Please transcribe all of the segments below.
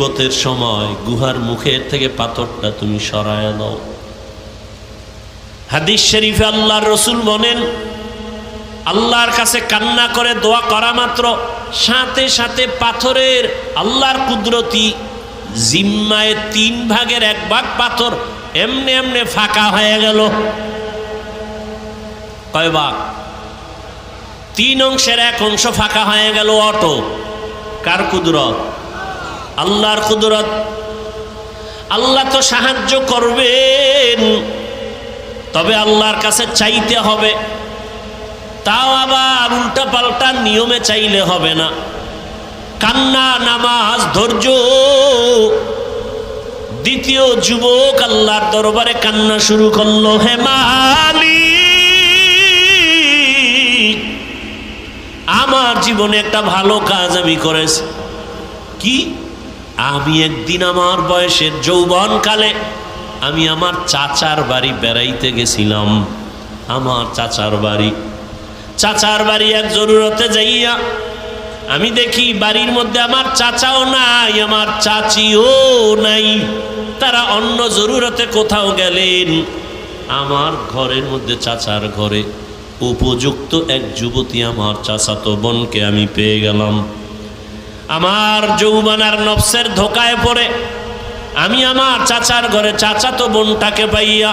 বিপদের সময় গুহার মুখের থেকে পাথরটা তুমি সরায় দাও হাদিস শরীফে আল্লাহর রসুল বলেন, আল্লাহর কাছে কান্না করে দোয়া করা মাত্র, সাথে সাথে পাথরের আল্লাহর কুদরতি জিম্মায় তিন ভাগের এক ভাগ পাথর এমনি এমনি ফাঁকা হয়ে গেল। কয় ভাগ? তিন অংশের এক অংশ ফাঁকা হয়ে গেল অটো। কার কুদরত? আল্লাহর কুদরত। আল্লাহ তো সাহায্য করবেন, তবে আল্লাহর কাছে চাইতে হবে। তাও আবার উল্টা পাল্টা নিয়মে চাইলে হবে না। কান্না, নামাজ, ধৈর্য। দ্বিতীয় যুবক আল্লাহর দরবারে কান্না শুরু করল, হে মালিক, আমার জীবনে একটা ভালো কাজ আমি করেছি। কি? আমি একদিন আমার বয়সের যৌবনকালে আমি আমার চাচার বাড়ি বেড়াইতে গেছিলাম। আমার চাচার বাড়ি। চাচার বাড়ি এক জরুরতে যাইয়া আমি দেখি বাড়ির মধ্যে আমার চাচাও নাই, আমার চাচিও নাই। তারা অন্য জরুরতে কোথাও গেলেন। আমার ঘরের মধ্যে চাচার ঘরে উপযুক্ত এক যুবতী আমার চাচাতো বোনকে আমি পেয়ে গেলাম। আমার যৌবনার নফসের ধোকায় পড়ে। আমি আমার চাচার ঘরে চাচাতো বোনটাকে পাইয়া,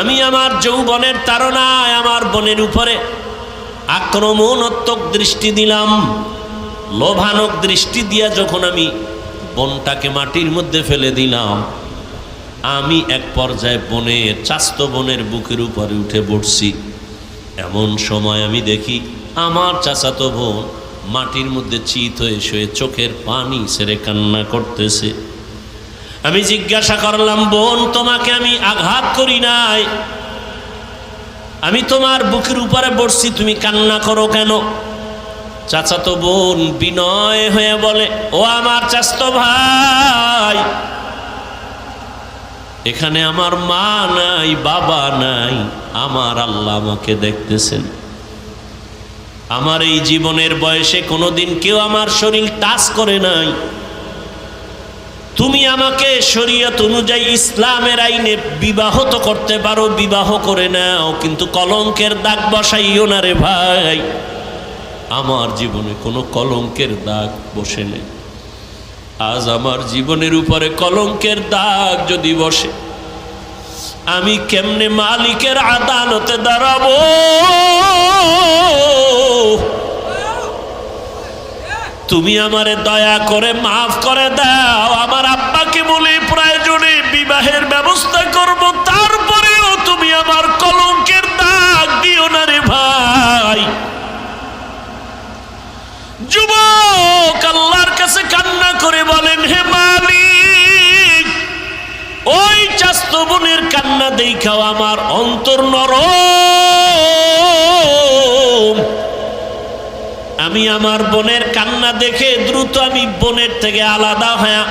আমি আমার যৌবনের তারনায় আমার বোনের উপরে আক্রমণাত্মক দৃষ্টি দিলাম। লোভানক দৃষ্টি দিয়া যখন আমি বনটাকে মাটির মধ্যে ফেলে দিলাম, আমি এক পর্যায়ে বনের চাস্ত বনের বুকের উপরে উঠে পড়ছি এমন সময় আমি দেখি আমার চাচাতো বোন মাটির মধ্যে চিত হয়ে শুয়ে চোখের পানি সেরে কান্না করতেছে। আমি জিজ্ঞাসা করলাম, বোন, তোমাকে আমি আঘাত করি নাই। আমি তোমার বুকের উপরে বসছি তুমি কান্না করো কেন? চাচাতো বোন বিনয় হয়ে বলে, ও আমার চাস্তো ভাই, এখানে আমার মা নাই, বাবা নাই, আমার আল্লাহ আমাকে দেখতেছেন। আমার এই জীবনের বয়সে কোনোদিন কেউ আমার শরীর টাচ করে নাই। তুমি আমাকে শরীয়ত অনুযায়ী ইসলামের আইনে বিবাহ তো করতে পারো, বিবাহ করে নাও, কিন্তু কলঙ্কের দাগ বসাইও না রে ভাই। আমার জীবনে কোনো কলঙ্কের দাগ বসে নেই। আজ আমার জীবনের উপরে কলঙ্কের দাগ যদি বসে, আমি কেমনে মালিকের আদালতে দাঁড়াবো? তুমি আমারে দয়া করে মাফ করে দাও। আমার আব্বাকে বলে প্রয়োজনে বিবাহের ব্যবস্থা করব, তারপরেও তুমি আমার কলঙ্কের দাগ দিও না রে ভাই। যুবক আল্লাহর কাছে কান্না করে বলেন, হে মালিক, ওই চাস্ত বোনের কান্না দেখাও আমার অন্তর নরম। আমি আমার বোনের কান্না দেখে দ্রুত আমি বোনের থেকে আলাদা হয়ে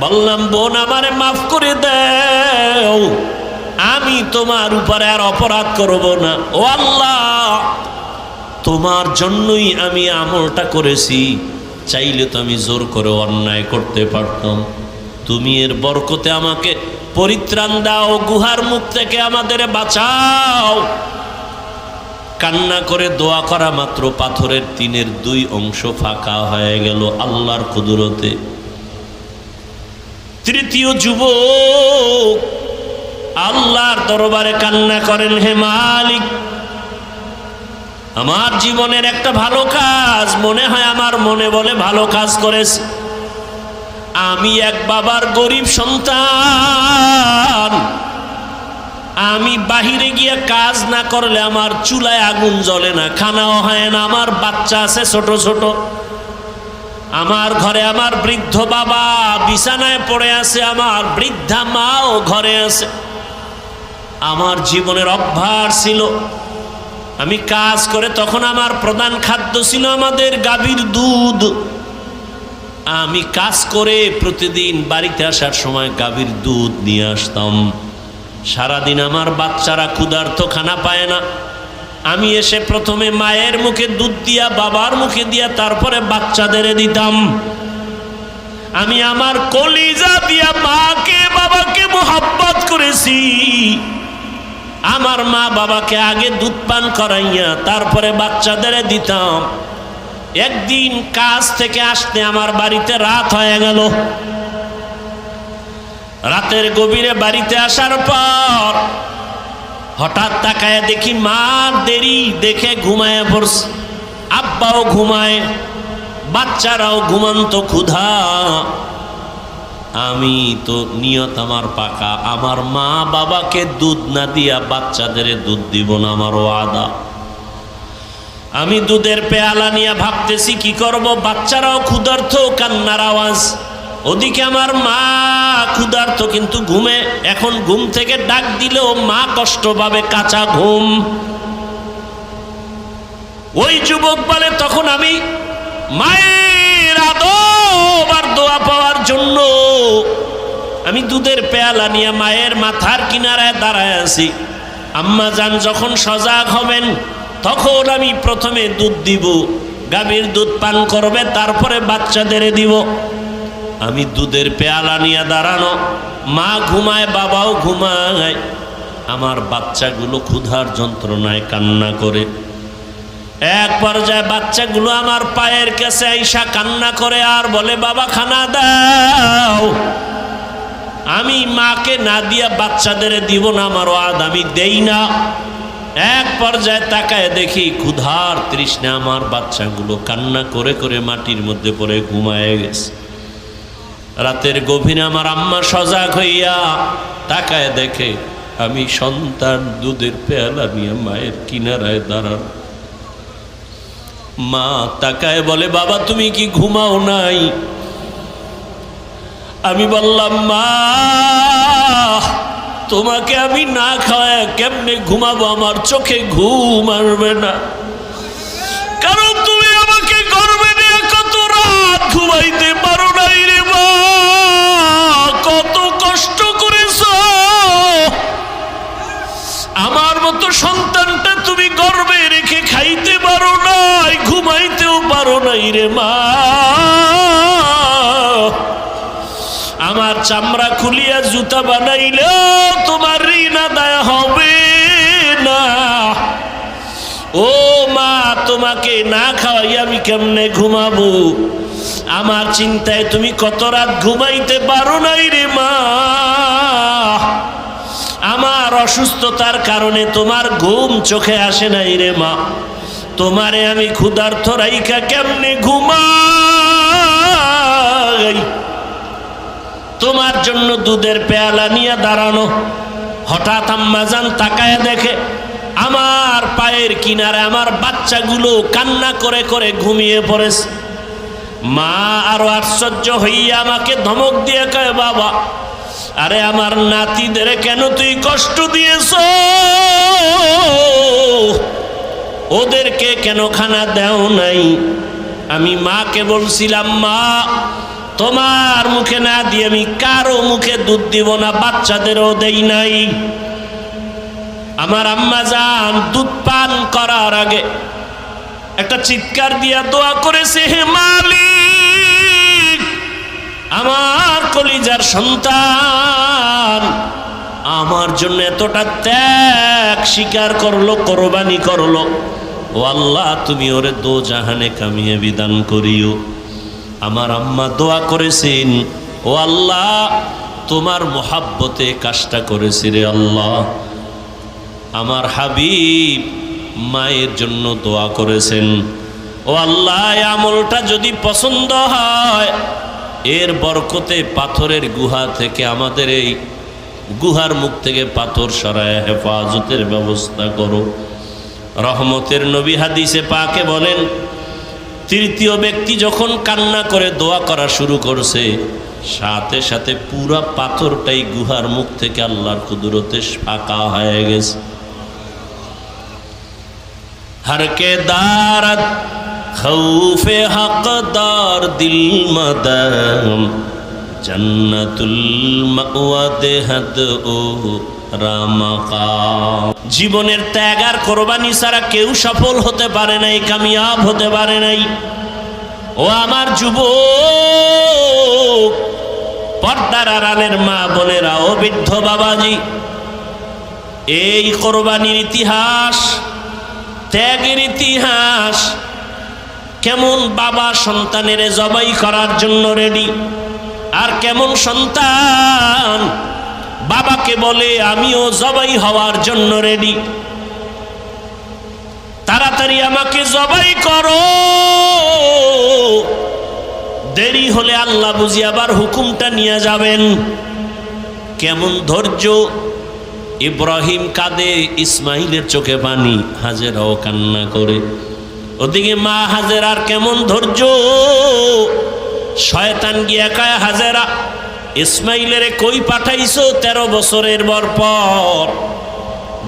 বললাম, বোন, আমারে মাফ করে দাও। আমি তোমার উপরে আর অপরাধ করব না। ও আল্লাহ, তোমার জন্যই আমি আমলটা করেছি। চাইলে তো আমি জোর করে অন্যায় করতে পারতাম। তুমি এর বরকতে আমাকে পরিত্রাণ দাও, গুহার মুখ থেকে আমাদের বাঁচাও। কান্না করে দোয়া করা মাত্র পাথরের তিনের দুই অংশ ফাঁকা হয়ে গেল আল্লাহর কুদরতে। তৃতীয় যুবক, আল্লাহর দরবারে কান্না করেন, হে মালিক, আমার জীবনের একটা ভালো কাজ মনে হয় আমার মনে বলে ভালো কাজ করেছে। আমি এক বাবার গরিব সন্তান আমি বাহিরে গিয়ে কাজ না করলে আমার চুলায় আগুন জ্বলে না, খানাও হয় না, আমার বাচ্চা আছে ছোট ছোট। আমার ঘরে আমার বৃদ্ধ বাবা বিছানায় পড়ে আছে, আমার বৃদ্ধা মাও ঘরে আছে। আমার জীবনের অভ্যাস ছিল, আমি কাজ করে তখন আমার প্রধান খাদ্য ছিল আমাদের গাভীর দুধ। আমি কাজ করে প্রতিদিন বাড়িতে আসার সময় গাভীর দুধ নিয়ে আসতাম। সারাদিন আমার বাচ্চারা ক্ষুধার্ত খানা পায় না। আমি এসে প্রথমে মায়ের মুখে দুধ দিয়া, বাবার মুখে দিয়া, তারপরে বাচ্চাদের দিতাম। আমি আমার কলিজা দিয়া মাকে, বাবাকে মোহাব্বত করেছি। আমার মা বাবাকে আগে দুধ পান করাইয়া, তারপরে বাচ্চাদের দিতাম। একদিন কাজ থেকে আসতে আমার বাড়িতে রাত হয়ে গেল। রাতের গভীরে বাড়িতে আসার পর হঠাৎ তাকায় দেখি মা দেরি দেখে ঘুমায় পড়ছে। আব্বাও ঘুমায়, বাচ্চারাও ঘুমন্ত ক্ষুধা। আমি তো নিয়ত আমার পাকা, আমার মা বাবাকে দুধ না দিয়া বাচ্চাদের দুধ দিব না আমার ওয়াদা। আমি দুধের পেয়ালা নিয়ে ভাবতেছি, কি করব? বাচ্চারাও ক্ষুধার্থ কান্নার আওয়াজ। ওদিকে আমার মা ক্ষুধার্ত কিন্তু ঘুমে। এখন ঘুম থেকে ডাক দিলেও মা কষ্ট পাবে কাঁচা ঘুম। ওই যুবক বলে, তখন আমি মায়ের আদব আর দোয়া পাওয়ার জন্য আমি দুধের পেয়ালা নিয়ে মায়ের মাথার কিনারায় দাঁড়ায় আছি। আম্মা যান যখন সজাগ হবেন, তখন আমি প্রথমে দুধ দিব, গাভীর দুধ পান করবে, তারপরে বাচ্চাদের দিব। আমি দুধের পেয়ালা নিয়ে দাঁড়ানো, মা ঘুমায়, বাবাও ঘুমায়। আমার বাচ্চাগুলো ক্ষুধার যন্ত্রণায় কান্না করে। এক পর্যায়ে বাচ্চাগুলো আমার পায়ের কাছে আইসা কান্না করে আর বলে, বাবা, খানা দাও। আমি মাকে না দিয়া বাচ্চাদের দিব না, আমার ওয়াদ আমি দেই না। এক পর্যায়ে তাকায় দেখি ক্ষুধার তৃষ্ণা আমার বাচ্চাগুলো কান্না করে করে মাটির মধ্যে পড়ে ঘুমায় গেছে। রাতের গভীরে আমার আম্মা সজাগ হইয়া তাকায় দেখে, আমি সন্তান, দুধের পেয়ালা নিয়ে মায়ের কিনারায় দাঁড়ান। মা তাকায় বলে, বাবা, তুমি কি ঘুমাও নাই? আমি বললাম, মা, তোমাকে আমি না খাওয়ায় কেমনে ঘুমাবো? আমার চোখে ঘুম আসবে না। কারণ তুমি আমাকে গর্বে নিয়ে কত রাত ঘুমাইতে পারো কত কষ্ট করেছ। আমার মতো সন্তানটা তুমি গর্বে রেখে খাইতে পারো নাই, ঘুমাইতেও পারো নাই রে মা। আমার চামড়া খুলিয়া জুতা বানাইলেও তোমার ঋণ আদায় হবে না। ও মা, তোমাকে না খাওয়াই আমি কেমনে ঘুমাবো? আমার চিন্তায় তুমি কত রাত ঘুমাইতে পারো নাই রে মা? আমার অসুস্থতার কারণে তোমার ঘুম চোখে আসে নাই রে মা। তোমারে আমি ক্ষুধার্থ রাইকা কেমনে ঘুমাই? তোমার জন্য দুধের পেয়ালা নিয়ে দাঁড়ানো। হঠাৎ আম্মাজান তাকায় দেখে, আমার পায়ের কিনারে আমার বাচ্চাগুলো কান্না করে করে ঘুমিয়ে পড়েছে। মা আরও আশ্চর্য হইয়া আমাকে ধমক দিয়ে কয়, বাবা, আরে আমার নাতিদের কেন তুই কষ্ট দিয়েছ? ওদেরকে কেন খানা দেও নাই? আমি মাকে বলছিলাম, মা, তোমার মুখে না দিয়ে আমি কারও মুখে দুধ দিব না, বাচ্চাদেরও দেই নাই। আমার আম্মা যান দুধ পান করার আগে একটা চিৎকার দিয়া দোয়া করেছে, হে মালিক আমার কলিজার সন্তান, আমার জন্য এতটা ত্যাগ স্বীকার করল, কোরবানি করল। ও আল্লাহ, তুমি ওরে দো জাহানে কামিয়ে বিধান করিও। আমার আম্মা দোয়া করেছেন, ও আল্লাহ, তোমার মোহাব্বতে কাজটা করেছি রে আল্লাহ। আমার হাবিব মায়ের জন্য দোয়া করেছেন, ও আল্লাহ আমলটা যদি পছন্দ হয় এর বরকতে পাথরের গুহা থেকে আমাদের এই গুহার মুখ থেকে পাথর সরায় হেফাজতের ব্যবস্থা করো। রহমতের নবী হাদিসে পাকে বলেন, তৃতীয় ব্যক্তি যখন কান্না করে দোয়া করা শুরু করছে, সাথে সাথে পুরা পাথরটাই গুহার মুখ থেকে আল্লাহর কুদুরতে ফাঁকা হয়ে গেছে। হারকে দাঁড়াত খৌফে حقدار দিল مدام جنت المأواد ও او জীবনের ত্যাগ আর কোরবানি ছাড়া কেউ সফল হতে পারে নাই, কামিয়াব হতে পারে নাই। ও আমার যুব পর্দার আড়ালের মা বোনেরা, ও বৃদ্ধ বাবাজি, এই কোরবানির ইতিহাস, ত্যাগের ইতিহাস কেমন বাবা সন্তানের জবাই করার জন্য রেডি আর কেমন সন্তান বাবাকে বলে, আমিও জবাই হওয়ার জন্য রেডি তাড়াতাড়ি আমাকে জবাই করো। দেরি হলে আল্লাহ বুঝি আবার হুকুমটা নিয়ে যাবেন। কেমন ধৈর্য। ইব্রাহিম কাঁদে, ইসমাইলের চোখে পানি, হাজেরাও কান্না করে। ওদিকে মা হাজেরার কেমন ধৈর্য? শয়তান গিয়া কায় হাজেরা? ইসমাইলের কই পাঠাইছো তেরো বছরের বর পর?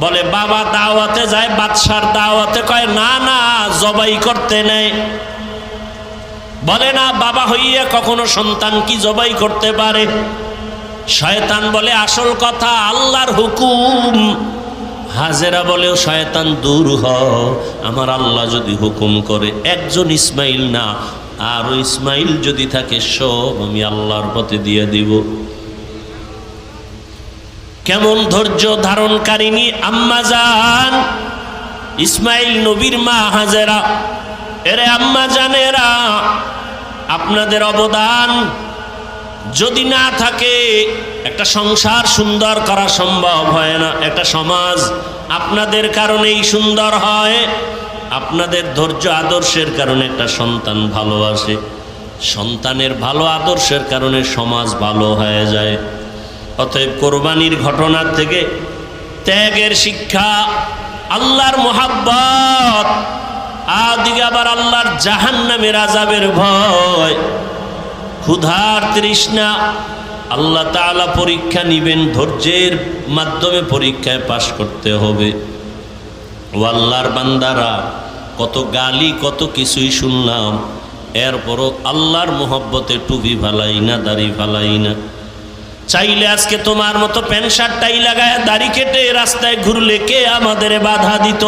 বলে, বাবা দাওয়াতে যায়, বাদশার দাওয়াতে কয়, না না, জবাই করতে নেয় বলে, না, বাবা হইয়া কখনো সন্তান কি জবাই করতে পারে? শয়তান বলে, আসল কথা আল্লাহর হুকুম। হাজেরা বলেও শয়তান, দূর হ আমার আল্লাহ যদি হুকুম করে, একজন ইসমাইল না, আর ইসমাইল যদি থাকে, সব আমি আল্লাহর পথে দিয়ে দিব। কেমন ধৈর্য ধারণকারিনী আম্মা যান ইসমাইল নবীর মা হাজেরা। এরে আম্মা জানেরা, আপনাদের অবদান যদি না থাকে, একটা সংসার সুন্দর করা সম্ভব হয় না। একটা সমাজ আপনাদের কারণেই সুন্দর হয়, আপনাদের ধৈর্য আদর্শের কারণে একটা সন্তান ভালোবাসে সন্তানের ভালো আদর্শের কারণে সমাজ ভালো হয়ে যায়। অতএব কোরবানির ঘটনার থেকে ত্যাগের শিক্ষা, আল্লাহর মোহাব্বত আদিকে আবার আল্লাহর জাহান নামের আজাবের ভয়। ক্ষুধার তৃষ্ণা, আল্লাহ তাআলা পরীক্ষা নিবেন, ধৈর্যের মাধ্যমে পরীক্ষায় পাশ করতে হবে। ও আল্লাহর বান্দারা, কত গালি, কত কিছুই শুনলাম, এরপরও আল্লাহর মোহব্বতে টুপি ফালাই না, দাড়ি ফালাই না। চাইলে আজকে তোমার মতো প্যান্ট শার্টটাই লাগায় দাড়ি কেটে রাস্তায় ঘুরলে কে আমাদের বাধা দিত?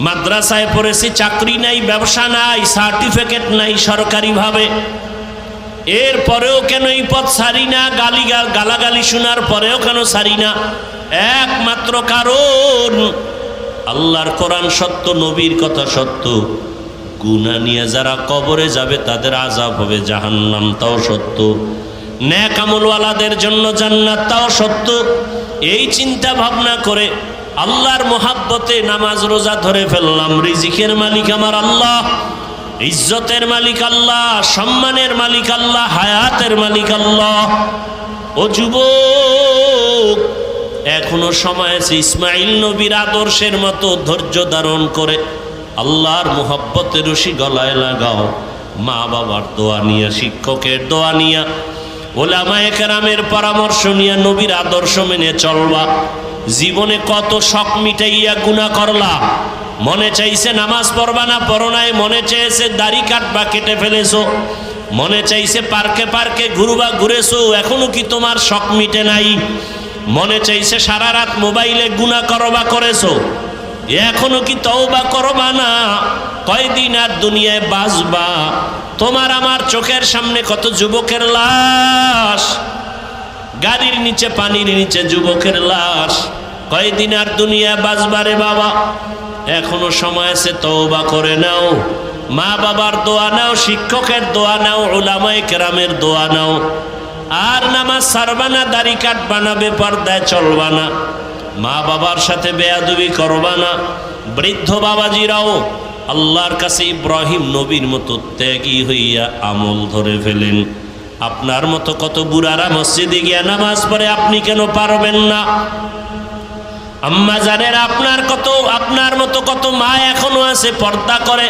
মাদ্রাসায় পড়েছি, চাকরি নাই, ব্যবসা নাই সার্টিফিকেট নাই সরকারিভাবে। এরপরেও কেন এই পথ সারি না? গালি গালাগালি শোনার পরেও কেন সারি না? একমাত্র কারণ, আল্লাহর কোরআন সত্য, নবীর কথা সত্য। গুনা নিয়ে যারা কবরে যাবে, তাদের আজাব হবে জাহান্নাম, তাও সত্য। ন্যাক আমলওয়ালাদের জন্য জান্নাত, তাও সত্য। এই চিন্তা ভাবনা করে আল্লাহর মোহাব্বতে নামাজ রোজা ধরে ফেললাম। রিজিকের মালিক আমার আল্লাহ, ইজ্জতের মালিক আল্লাহ, সম্মানের মালিক আল্লাহ, হায়াতের মালিক আল্লাহ। ও যুবক, এখনও সময় আছে ইসমাইল নবীর আদর্শের মতো ধৈর্য ধারণ করে আল্লাহর মোহাব্বতের রশি গলায় লাগাও। মা বাবার দোয়া নিয়া, শিক্ষকের দোয়া নিয়ে, ওলামায়ে কেরামের পরামর্শ নিয়ে নবীর আদর্শ মেনে চলবা। জীবনে কত শখ মিটাইয়া গুণা করলা মনে চাইছে নামাজ পড়বা না পড়ো নাই, মনে চাইছে দাড়ি কাটবা, কেটে ফেলেছো। মনে চাইছে পার্কে পার্কে ঘুরবা ঘুরেছো, এখনও কি তোমার শখ মিটে নাই? মনে চাইছে সারা রাত মোবাইলে গুণা করবা করেছ। এখনও কি তওবা করবা না? কয়দিন আর দুনিয়ায় বাঁচবা? তোমার আমার চোখের সামনে কত যুবকের লাশ? গাড়ির নিচে, পানির নিচে যুবকের লাশ। কয়দিন আর দুনিয়া বাঁচবারে বাবা? এখনও সময় আছে, তওবা করে নাও। মা বাবার দোয়া নাও, শিক্ষকের দোয়া নাও ওলামাই কেরামের দোয়া নাও। আর নামাজ সারবা না, দাড়ি কাটবা না, বেপর্দায় চলবা না। মা বাবার সাথে বেয়াদুবি করবা না। বৃদ্ধ বাবাজিরাও আল্লাহর কাছে ইব্রাহিম নবীর মতো ত্যাগী হইয়া আমল ধরে ফেলেন। আপনার মতো কত বুড়ারা মসজিদে গিয়া নামাজ পড়ে আপনি কেন পারবেন না? আম্মা জানের আপনার কত, আপনার মতো কত মা এখনও আছে, পর্দা করে,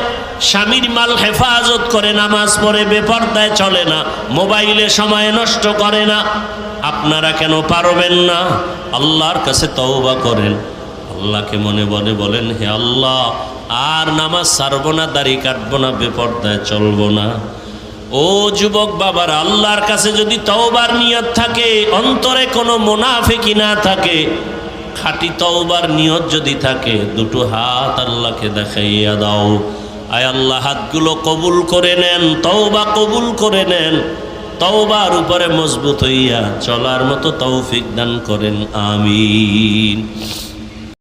স্বামীর মাল হেফাজত করে নামাজ পড়ে, বেপর্দায় চলে না, মোবাইলে সময় নষ্ট করে না। আপনারা কেন পারবেন না? আল্লাহর কাছে তওবা করেন। আল্লাহকে মনে মনে বলেন, হে আল্লাহ, আর নামাজ সারবো না, দাড়ি কাটবো না, বেপর্দায় চলবো না। ও যুবক বাবার, আল্লাহর কাছে যদি তওবার নিয়ত থাকে, অন্তরে কোনো মোনাফেকি না থাকে, খাঁটি তওবার নিয়ত যদি থাকে, দুটো হাত আল্লাহকে দেখাইয়া দাও। আয় আল্লাহ, হাতগুলো কবুল করে নেন, তওবা কবুল করে নেন, তওবার উপরে মজবুত হইয়া চলার মতো তৌফিক দান করেন, আমিন।